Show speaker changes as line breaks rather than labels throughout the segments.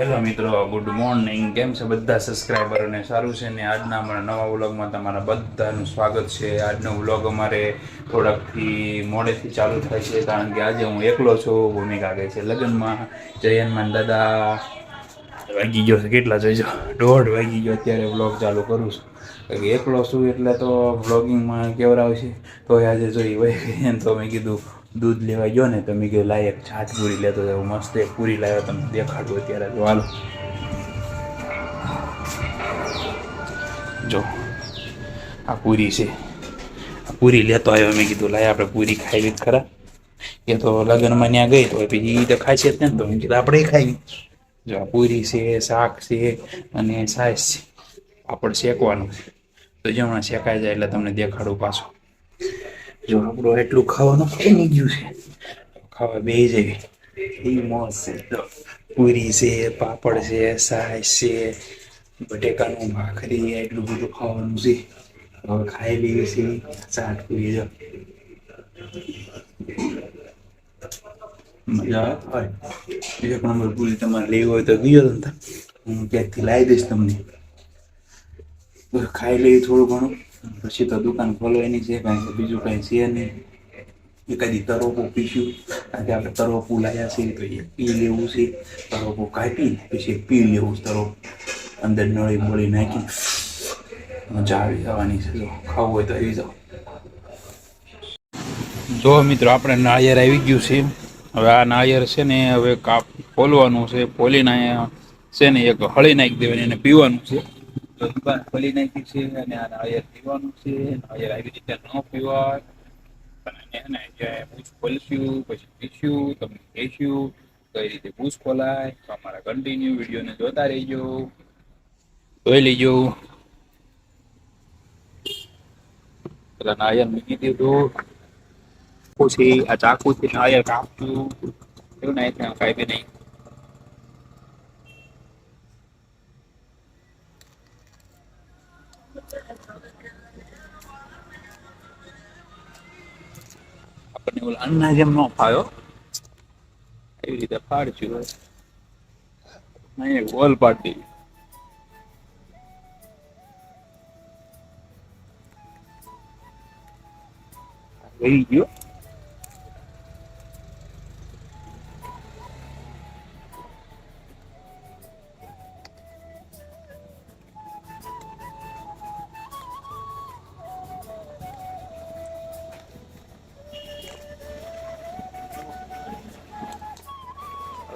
Hello મિત્રો, good morning. કેમ છે બધા સબસ્ક્રાઈબરોને સારું છે? ને આજના અમારા નવા વ્લોગમાં તમારા બધાનું સ્વાગત છે. આજનો વ્લોગ અમારે થોડાકથી મોડેથી ચાલુ થાય છે, કારણ કે આજે હું એકલો છું. ભૂમિકા ગઈ છે લગ્નમાં. જયનમાન દાદા. વાગી ગયો છે, કેટલા જોઈજો દોઢ વાગી ગયો અત્યારે વ્લોગ ચાલુ કરું છું. કે એકલો છું એટલે તો વ્લોગિંગમાં કેવરાવશે તો આજે જોઈ ને તો મેં કીધું, દૂધ લેવા ગયો ને તો મેં કીધું લાયક છાટ પૂરી લેતો જાઉં, મસ્ત એક પૂરી લાવ્યો તમને દેખાડું અત્યારે જો હાલો. જો, આ પૂરી છે. આ પૂરી લેતો આવ્યો, મેં કીધું, લાય આપણે પૂરી ખાવી ખરા. એ તો લગ્નમાં ત્યાં ગઈ તો પછી એ તો ખાય છે ને તો. મેં કીધું, આપણે ખાવી જો, આ પૂરી છે, શાક છે અને સાસ છે. પાપડ શેકવાનું છે. તો જો હમણાં શેકાઈ જાય એટલે તમને દેખાડું પાછું. જો આપણું એટલું ખાવાનું ખાઈ ગયું છે? ખાવા બે જેવી એ મસ્ત છે પૂરી છે પાપડ છે સાસ છે બટેકાનું ભાખરી એટલું બધું ખાવાનું છે. હવે ખાઈ લઈએ છીએ ચાટ પૂરી જો. મજા આવે? એક નંબર પૂરી તમારે લેવી હોય તો ગયો તો હું ક્યાંકથી લાવી દઈશ તમને. ખાઈ લઈએ થોડું ઘણું. પછી તો દુકાન ખોલવાની છે, કાંઈ બીજું કાંઈ છે નહીં. એકાદી તરોપો પીશું. કારણ કે આપણે તરોપું લાવ્યા છે, તો એ પી લેવું છે. તરોપો કાપી પછી પી લેવું છે તરોપ અંદર નળી મોળી નાખી. મજા આવી જવાની છે. જો, ખાવું હોય તો આવી જાઓ. જો મિત્રો, આપણે નાળિયેર આવી ગયું છે. હવે આ નાળિયેર છે ને, હવે કાપ ખોલવાનું છે. ખોલીને છે ને, એક હળી નાખી દેવાની અને પીવાનું છે. દુકાન ખોલી નાખી છે અને આ નાળિયેર પીવાનું છે. નાળિયેર આવી રીતે ન પીવાય. પછી પીશું, તમને કહીશું કઈ રીતે તો અમારા કન્ટિન્યુ વિડીયોને જોતા રહીજો. જોઈ લેજો. પેલા નાળિયેર મૂકી દીધું. પછી આ ચાકુથી નાળિયેર કાપશું. એવું નહીં ત્યાં કાંઈ નહીં. ઓલા અન્ના જેમ ન ફાયો. એવી રીતે ફાડશું અહીં ગોલ પાડી દેવી વહી ગયો.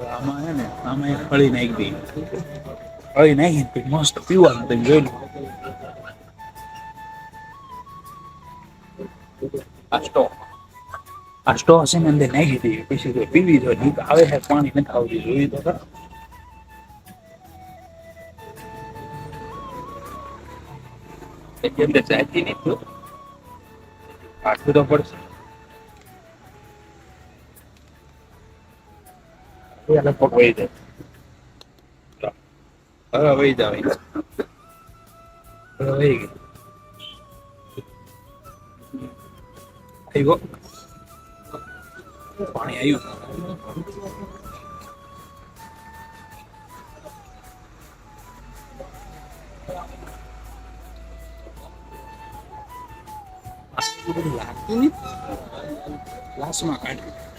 આમાં હે ને, આમાં એક ફળી નાખી દઈ ફળી નાખી પછી મસ્ત પીવાનું તમે જોઈ લો. આ આ સ્ટો હશે ને અંદર નાખી દઈએ. પછી તો પીવી દો નહીં આવે છે, પાણી નથી આવતી જોઈ તો ખરા. અંદર નહીં તો પડશે. એ લગભગ વહી જાય હવે વહી જાવ હવે વહી ગઈ આવ્યો પાણી આવ્યું લાગતું નહીં ગ્લાસમાં કાઢ્યું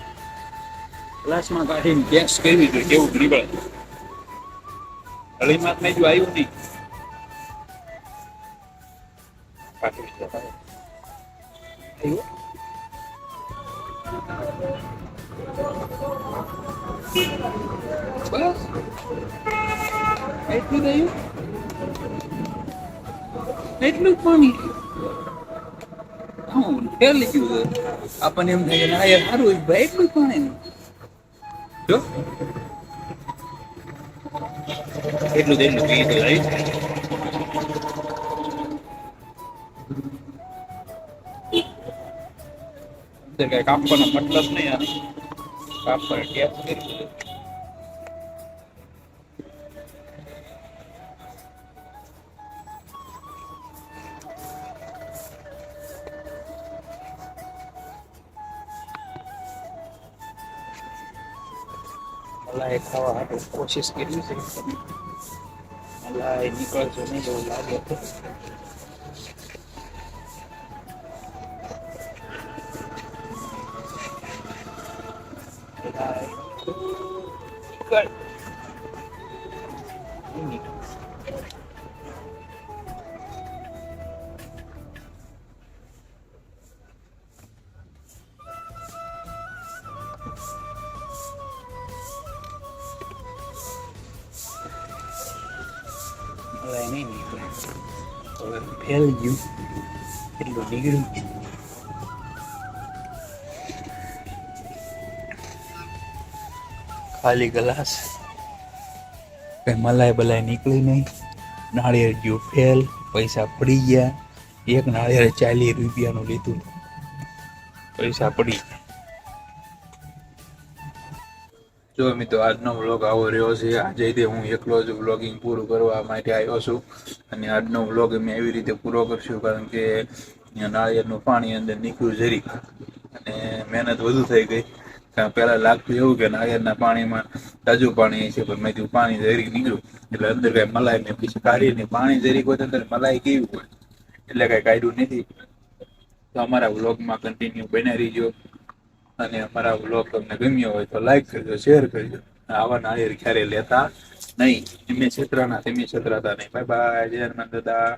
ગ્લાસમાં કાઢીને ગેસ કરવી જોઈએ કેવું નીકળે હળીમાં મેં જો આવ્યું નહીં? બસ એટલું થયું એટલું પાણી હું ફેલી ગયું આપણને એમ થાય કે ના યાર સારું ભાઈ એટલું પાણી જો. એટલું એટલું પી તો right? કાપવાનો મતલબ નહીં કાપવાનો ટેપ કરી મલાઈ ખાવા માટે કોશિશ કરી છે. મલાઈ નીકળશે નહીં એવું લાગે છે. મલાઈ મલાઈ નહીં નીકળે હવે ફેલ ગયું. એટલું નીકળ્યું ખાલી ગ્લાસ. કંઈ મલાઈ બલાઈ નીકળી નહીં. નાળિયેર ગયું ફેલ, પૈસા પડી ગયા. એક નાળિયેર ચાલીસ રૂપિયાનું લીધું. પૈસા પડી ગયા જો મિત્રો, આજનો વ્લોગ આવો રહ્યો છે. આજે તે હું એકલો જ વ્લોગિંગ પૂરું કરવા માટે આવ્યો છું. અને આજનો વ્લોગ અમે એવી રીતે પૂરો કરશું કારણ કે નાળિયેરનું પાણી અંદર નીકળ્યું જરી અને મહેનત વધુ થઈ ગઈ. કારણ પહેલાં લાગતું એવું કે નાળિયેરના પાણીમાં તાજું પાણી છે, પણ મેં પાણી જરી નીકળ્યું. એટલે અંદર કઈ મલાઈ મેં પછી કાઢીને પાણી જરી હોય અંદર મલાઈ કેવી હોય? એટલે કઈ કાઢ્યું નથી. તો અમારા વ્લોગમાં કન્ટિન્યુ બનાવી રહીજો. અને અમારા બ્લોગ તમને ગમ્યો હોય તો લાઈક કરજો શેર કરજો. આવા નાળિયેર ક્યારે લેતા નહીં. એમે છેતરાના તેમે છેતરાતા નહીં. બાય બાય જય હનુમાન દાદા.